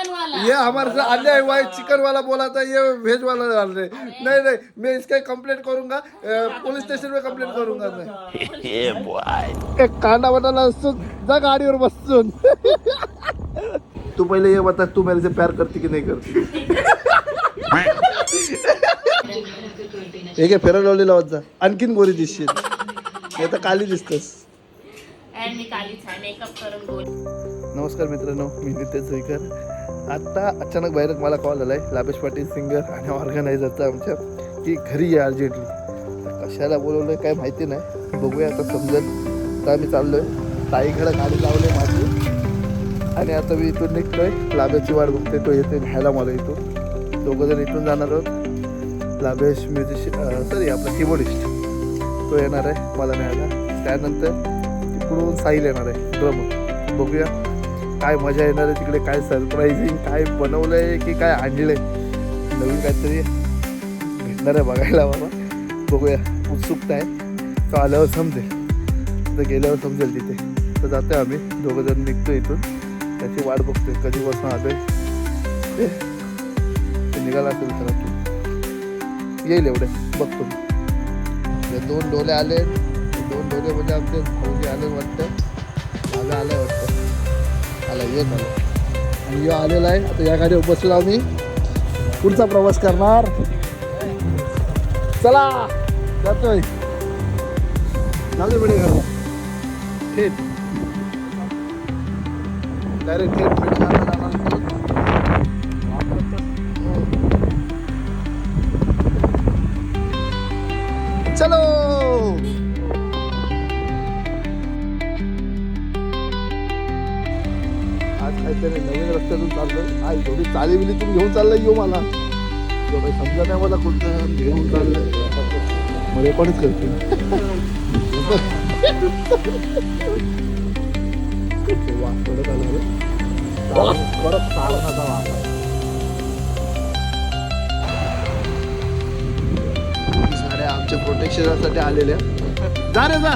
Chicken वाला ये हमारे से अन्याय हुआ है चिकन वाला बोला था ये वेज वाला डाल रहे। नहीं नहीं मैं इसका कंप्लेंट करूंगा पुलिस स्टेशन में कंप्लेंट करूंगा मैं। एक कांदा बनाना असून जा गाडीवर बसून। तू पहिले ये बता तू मेरे से प्यार करती की नहीं करती? हे घे फेरा लावली लावत जा. आणखीन गोरी दिसशील. नाही तर काली दिसतस. आणि मी कालीच आहे. मेकअप करून बोल. नमस्कार मित्रांनो मी नितेश जोईकर आत्ता अचानक बाहेर मला कॉल आलाय. लाभेश पाटील सिंगर आणि ऑर्गनायझरचा आमच्या. की घरी या अर्जंटली. कशाला बोलवलं काय माहिती नाही. बघूया आता समजेल. तर आम्ही आहे ताईकडं गाडी लावली माझी. आणि आता मी इथून निघतो आहे लाभेची वाट बघते तो येते न्यायला मला इथून. दोघं जण इथून जाणार आहोत. लाभेश म्युझिशियन सॉरी आपला कीबोर्डिस्ट तो येणार आहे मला न्यायला. त्यानंतर तिकडून साहिल येणार आहे. ड्रम बघूया. काय मजा येणार आहे तिकडे काय सरप्राईझिंग काय बनवलंय की काय आणलंय. नवीन काहीतरी भेटणार आहे बघायला बाबा बघूया उत्सुकता आहे. तो आल्यावर समजेल. तर गेल्यावर समजेल तिथे. तर जातोय आम्ही. दोघं जण निघतो इथून. त्याची वाट बघतोय. कधीपासून आलोय. ते ते निघाला असेल खरं येईल एवढे. बघतो दोन डोले आले दोन डोले म्हणजे आमचे भाऊजी आले वाटतं. माझा आलं वाटतं. आला येत आलं आणि यो आलेला आहे. आता या गाडीवर बसून आम्ही. पुढचा प्रवास करणार. चला! जातोय. जाऊ दे घरला. थेट. डायरेक्ट थेट भेटणार जाणार चलो! करून चाललं आई थोडी चाली बिली तुम्ही घेऊन चाललं येऊ मला. एवढं समजा नाही मला कुठं घेऊन चाललं मध्ये रेकॉर्डच करते वास पडत परत सारणाचा वास आमच्या प्रोटेक्शनासाठी आलेल्या. जा रे जा.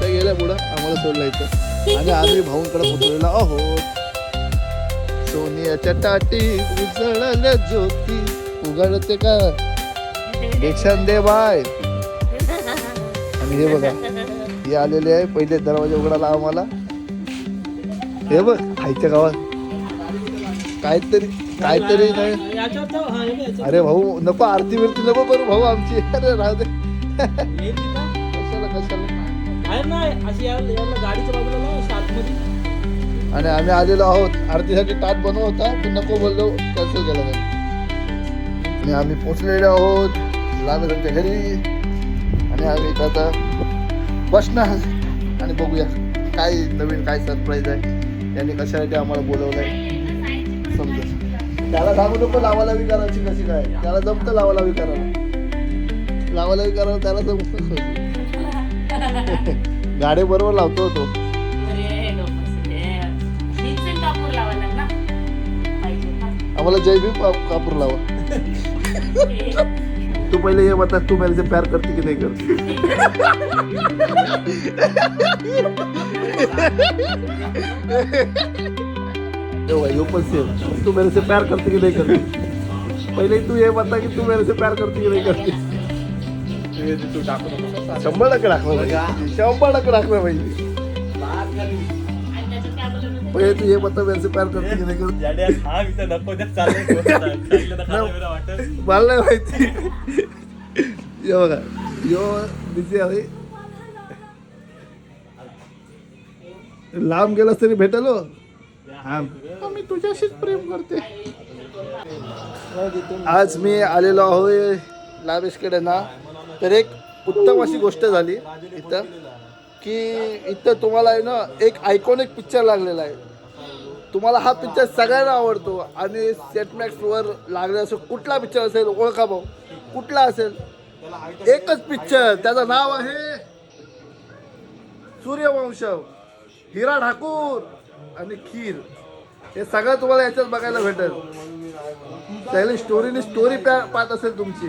त्या गेल्या पुढं आम्हाला सोडलं इथं. आणि आम्ही भाऊंकडे पोचलेलो आहोत. सोनियाच्या टाटी उजळल ज्योती उघडते का? देक्षण दे बाय. आणि हे बघा हे आलेले आहे पहिले दरवाजा उघडाला आम्हाला. हे बघ आईच्या गावात. काहीतरी काहीतरी नाही. अरे भाऊ नको आरती बिरती नको करू भाऊ आमची. अरे राहू दे. कशाला कशाला? गाडीच्या बाजूला ना आणि आम्ही आलेलो आहोत. आरतीसाठी ताट बनव होता पण नको बोललो कॅन्सल केला नाही. आणि आम्ही पोचलेलो आहोत लांबच्या घरी. आणि आम्ही इथं आता बसणार. आणि बघूया काय नवीन काय सरप्राईज आहे. त्यांनी कशासाठी आम्हाला बोलवलंय. समजा त्याला सांगू नको लावाला करायची कशी काय? त्याला जमतं लावायला करायला. लावायला करायला त्याला जमतं. गाडी बरोबर लावतो तो? आम्हाला जय भीम का- कापूर लावा. तू पहिले ये बता तू मेरे से प्यार करती की नहीं करती? यो भाई ऊपर से तू मेरे से प्यार करती की नहीं करती? पहिले तू ये बता कि तू मेरे से प्यार करती की नहीं करती? शंभर टक्के राखलं पाहिजे शंभर टक्के माहिती पहिले तू बता मेरे से प्यार करती की नहीं करती मला नाही माहिती. यो बघा यो बिझी आहे. लांब गेलास तरी भेटलो? हा. मी तुझ्याशीच प्रेम करते. आज मी आलेलो ahoy लावेशकडे ना. तर एक उत्तम अशी गोष्ट झाली इथं की इथं तुम्हाला आहे ना एक आयकॉनिक पिक्चर लागलेला आहे. तुम्हाला हा पिक्चर सगळ्यांना आवडतो. आणि सेटमॅक्सवर लागले असं कुठला पिक्चर असेल ओळखा भाऊ. कुठला असेल? एकच पिक्चर त्याचं नाव आहे सूर्यवंश हिरा ठाकूर आणि खीर. हे सगळं तुम्हाला याच्यात बघायला भेटेल. त्याला स्टोरीने स्टोरी पाहत असेल तुमची.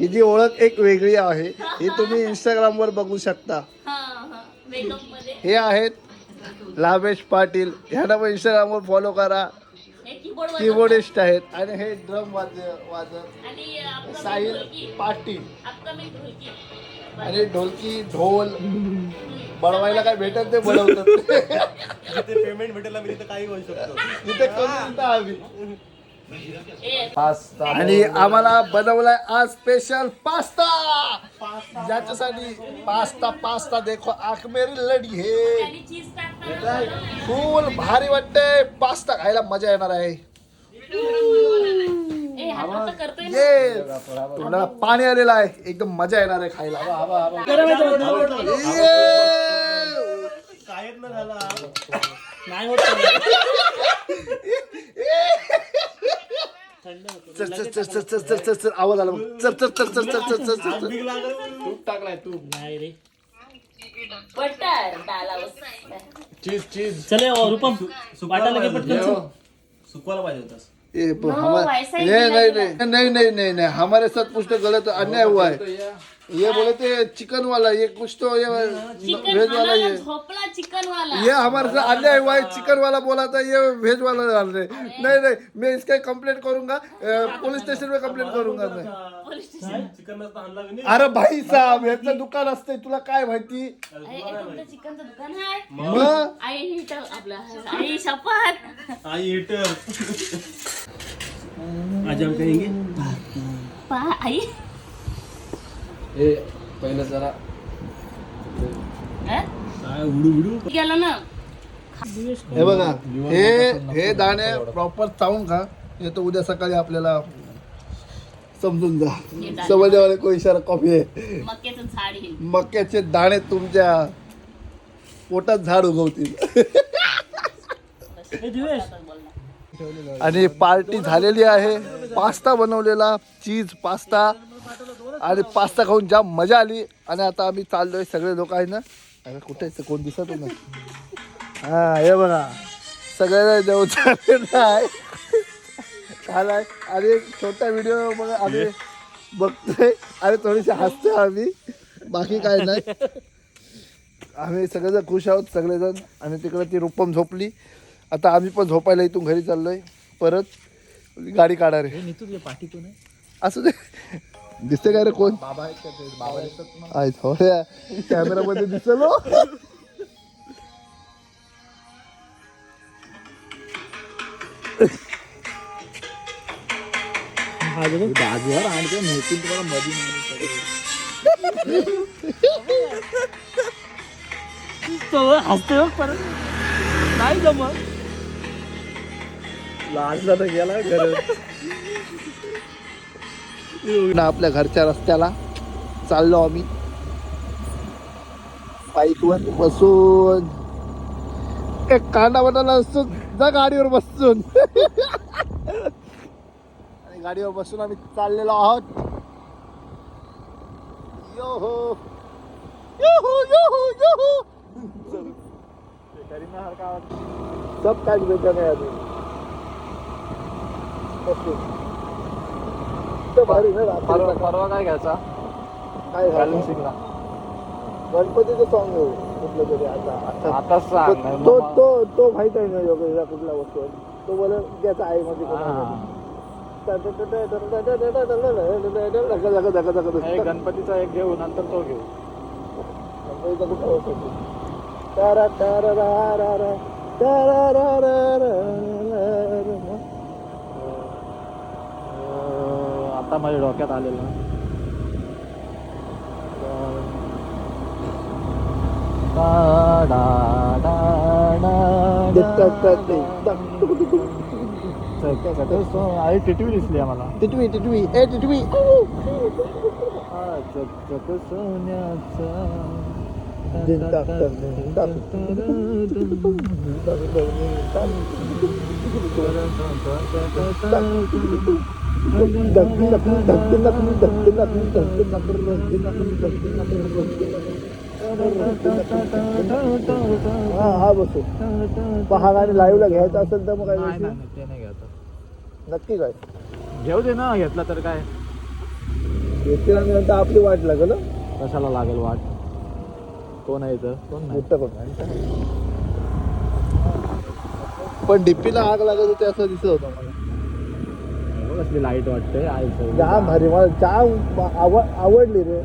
ही जी ओळख एक वेगळी आहे ही तुम्ही इंस्टाग्रामवर बघू शकता. हा हा. मेकअपमध्ये. हे आहेत लावेश पाटील. ह्यांना पण इंस्टाग्रामवर फॉलो करा. कीबोर्डिस्ट आहेत. आणि हे ड्रम वाज वाजत साहिल पाटील. आणि ढोलकी ढोल. बनवायला काय भेटत ते बनवतात. जिथे पेमेंट तिथे काही होऊ शकतो. तिथे कमी आम्ही. ए आणि आम्हाला बनवलाय आज स्पेशल पास्ता. ज्याच्यासाठी पास्ता पास्ता देखो आख मेरी लढी हे. फुल भारी वाटते. पास्ता खायला मजा येणार आहे. हा ये तोंडाला पाणी आलेलं आहे. एकदम मजा येणार आहे खायला. नाही होत. चल चल चल चल चल चल चल चल आवाज आला बघ. चल चल चल चल चल चल चल तूप टाकलाय तूप नाही रे बटर डाला चीज चीज चले ओ, रूपम वाटायला घे पटकन चल. सुकवायला पाहिजे होतास ये प- No, हमारे ऐसा ही नहीं नहीं नहीं नहीं. नहीं नहीं नहीं हमारे साथ कुछ तो गलत अन्याय हुआ है। ये बोले थे चिकन वाला ये कुछ तो ये चिकन वेज वाला ये। झोपला चिकन वाला। ये हमारे साथ अन्याय हुआ है चिकन वाला बोला था ये वेज वाला डाल रहे नहीं नहीं मैं इसका कंप्लेंट करूंगा पुलिस स्टेशन में कंप्लेंट करूंगा मैं। पोलीस स्टेशन चिकन नसता आणला मी अरे भाई साहब ह्याचं दुकान असते तुला काय माहिती? अरे, हे तुमचं चिकनचं दुकान आहे? मग? आई हिटर आपलं आई शपथ. आई हिटर आज हम कहेंगे पा आई पहिलं जरा। अं? काय उडू उडू? गेलं ना। हे बघा हे हे दाणे प्रॉपर चावून का हे तर उद्या सकाळी आपल्याला समजून जा. दाणे. समजण्यावाले को इशारा कॉफी आहे? मक्याचं झाड येईल मक्याचे दाणे तुमच्या पोटात झाड उगवतील. ए, आणि पार्टी झालेली आहे. पास्ता बनवलेला चीज पास्ता. आणि पास्ता खाऊन जाम मजा आली. आणि आता आम्ही चाललोय सगळे लोक आहे ना. अरे कुठे कोण दिसत नाही. हा हे बघा. सगळ्यांना देव चाललेला आहे. आलाय आणि एक छोटा व्हिडिओ बघा आम्ही बघतोय. आणि थोडीशी हसतोय आम्ही. बाकी काय नाही. आम्ही सगळेजण खुश आहोत सगळेजण. आणि तिकडे ती रुपम झोपली. आता आम्ही पण झोपायला इथून घरी चाललोय. परत गाडी काढा रे नितू तुझ्या पाठी कोण आहे. असू दे. दिसते काय रे कोण? बाबा आहेत हो कॅमेरा मध्ये दिसलो बाजूवर आणतो नेतील तुम्हाला मधी हसते बघ परत. नाही जमत. लाजला तर गेला घर आपल्या घरच्या रस्त्याला चाललो आम्ही. बाईकवर बसून. एक कांदा बनायला असून जा गाडीवर बसून. आणि गाडीवर बसून आम्ही चाललेलो आहोत. यो हो यो हो यो हो यो हो सब काट बेटा नाही अजून. भारी ना रात्रीचा परवा काय घ्यायचा काय झालं गणपतीचं सॉंग घेऊ कुठलं तरी आता आता आता तो- तो तो तो माहीत आहे ना योगेशला कुठला वस्तू आहे तो बोल त्याचा आई मध्ये गणपतीचा एक घेऊ नंतर तो घेऊ कुठला वस्तू तारा तारा रा रा रा तारा रा रा रा रा रा. आता माझ्या डोक्यात आलेला आई टिटवी दिसली आम्हाला टिटवी टिटवी ए टिटवी जग सोन्याचा हा हा बसू पण हा गाणी लाईव्हला घ्यायचा असेल तर मग काय नाही ते नाही घ्यायचं. नक्की काय? घेऊ दे ना घेतला तर काय? आणि नंतर आपली वाट लागेल? कशाला लागेल वाट? कोण आहे इथं? कोण नाही? मोठं पण पण डीपीला आग लागत होती असं दिसत होतं मला. कसली लाइट वाटते? जाम भारी. मला जाम आवड आवडली रे.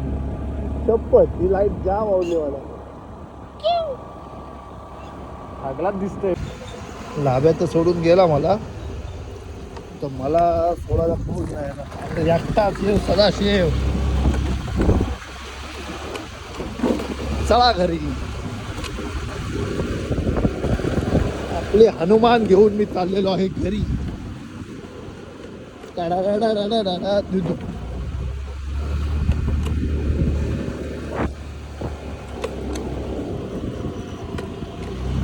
शपथ. ही लाइट जाम आवडली मला. सगळ्यात दिसतंय. लाभ्या तर सोडून गेला मला. तर मला सोडायला खूप नाही एकटा शिव सदा शिव चला घरी. आपले हनुमान घेऊन मी चाललेलो आहे घरी.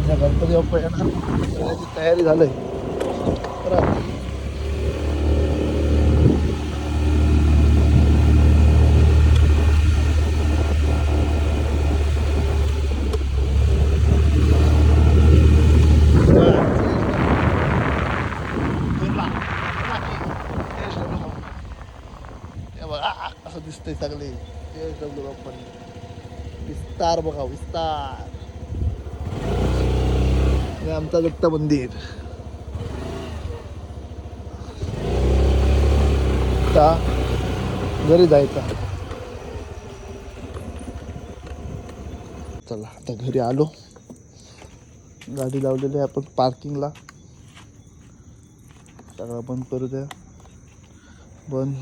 गणपती बाप्पा येणार. तयारी झालंय. असं सगळे. ते डब्ल्यू बाप्पांनी. विस्तार बघा विस्तार. आमचा दत्त मंदिर. घरी जायचा चला आता घरी आलो. गाडी लावलेली आहे आपण पार्किंगला. सगळं बंद करू द्या बंद.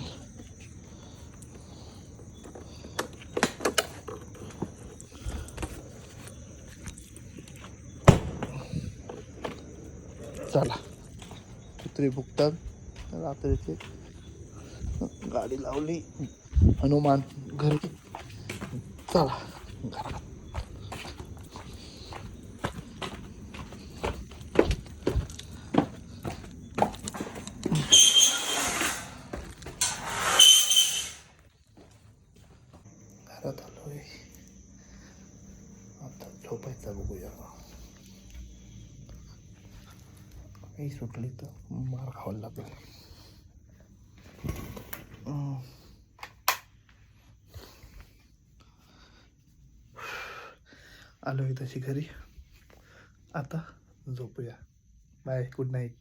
चला. कुत्री भुकतात. रात्रीचे गाडी लावली. हनुमान घरी. चला. घरात घरात आलोय. आता झोपायचा बघूया. काही सुटली तर मार खावा लागेल. हम्म. आलोय तशी घरी आता झोपूया. Bye good night